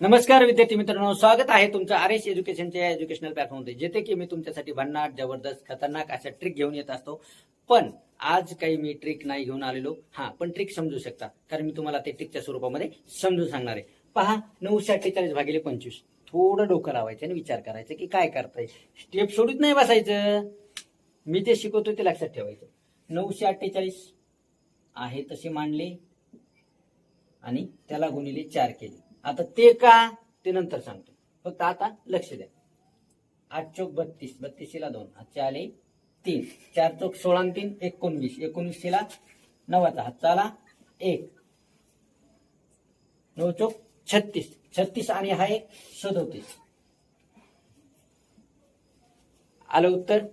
नमस्कार विद्यार्थी मित्रांनो स्वागत आहे तुमचं आर एस एज्युकेशनच्या एज्युकेशनल प्लॅटफॉर्ममध्ये जेथे की मी तुमच्यासाठी भन्नाट जबरदस्त खतरनाक अशा ट्रिक घेऊन येत असतो. पण आज काही मी ट्रिक नाही घेऊन आलेलो. हा पण ट्रिक समजू शकता. कारण मी तुम्हाला ते ट्रिकच्या स्वरूपामध्ये समजून सांगणार आहे. पहा नऊशे अठ्ठेचाळीस भागिले पंचवीस. थोडं डोकं लावायचं आणि विचार करायचं की काय करताय. स्टेप सोडून नाही बसायचं. मी ते शिकवतो ते लक्षात ठेवायचं. नऊशे अठ्ठेचाळीस आहे तसे मांडले आणि त्याला गुणिले चार केले. आता ते का? ते नंतर सांगतो. फक्त आता लक्ष द्या. आठ चौक बत्तीस. बत्तीसला दोन. हातच्या आले तीन. चार चौक सोळा तीन. एकोणवीस. एकोणवीसला नवाचा हातचाला एक. नऊ चौक छत्तीस. छत्तीस आणि हा एक सदोतीस. आलं उत्तर?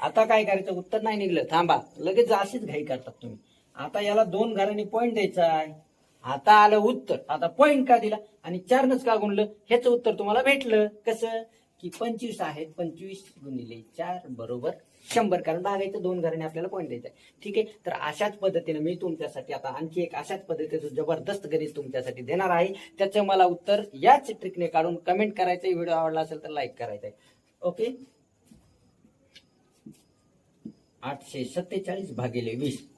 आता काय करायचं? उत्तर नाही निघलं. थांबा. लगेच अशीच घाई करतात तुम्ही. आता याला दोन घरांनी पॉईंट द्यायचा आहे. आता आलं उत्तर. आता पॉईंट का दिला? आणि चारनच का गुणलं? ह्याचं उत्तर तुम्हाला भेटलं. कसं? की पंचवीस आहेत. पंचवीस गुणिले चार बरोबर शंभर. कारण भागायचं दोन घराने आपल्याला पॉईंट द्यायचा आहे. ठीक आहे? तर अशाच पद्धतीने मी तुमच्यासाठी आता आणखी एक अशाच पद्धतीचं जबरदस्त गणित तुमच्यासाठी देणार आहे. त्याचं मला उत्तर याच ट्रिकने काढून कमेंट करायचं व्हिडिओ आवडला असेल तर लाईक करायचा आहे. ओके? आठशे सत्तेचाळीस भागिले वीस.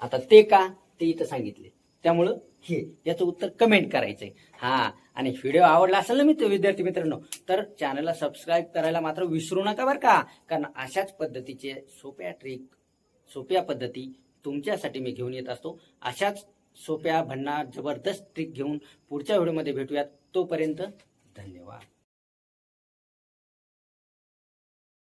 आता ते का? ते इथं सांगितले. त्यामुळं हे याचं उत्तर कमेंट करायचंय. हा आणि व्हिडिओ आवडला असेल ना मित्र विद्यार्थी मित्रांनो तर चॅनलला सबस्क्राईब करायला मात्र विसरू नका बरं का. कारण अशाच पद्धतीचे सोप्या ट्रिक सोप्या पद्धती तुमच्यासाठी मी घेऊन येत असतो. अशाच सोप्या भन्ना जबरदस्त ट्रिक घेऊन पुढच्या व्हिडिओमध्ये भेटूयात. तोपर्यंत धन्यवाद.